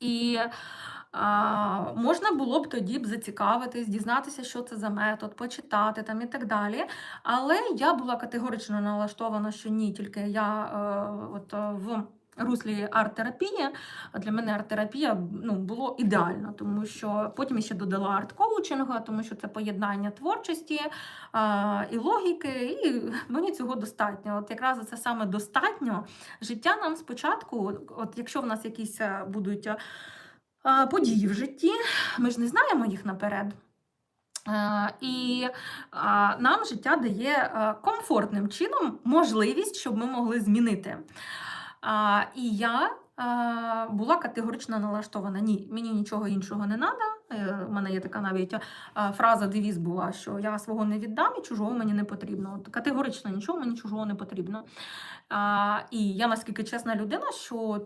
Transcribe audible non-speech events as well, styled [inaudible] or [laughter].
І а, можна було б тоді б зацікавитись, дізнатися, що це за метод, почитати там і так далі. Але я була категорично налаштована, що ні, тільки я е, от, е, в руслі арт-терапії. Для мене арт-терапія ну, було ідеально, тому що потім ще додала арт-коучингу, тому що це поєднання творчості а, і логіки, і [laughs] мені цього достатньо. От якраз це саме достатньо. Життя нам спочатку, от якщо в нас якісь е, будуть е, події в житті, ми ж не знаємо їх наперед. Е, І нам життя дає комфортним чином можливість, щоб ми могли змінити. А, І я а, була категорично налаштована. Ні, мені нічого іншого не треба. У мене є така навіть фраза девіз була, що я свого не віддам і чужого мені не потрібно. От Категорично нічого мені чужого не потрібно. А, І я наскільки чесна людина, що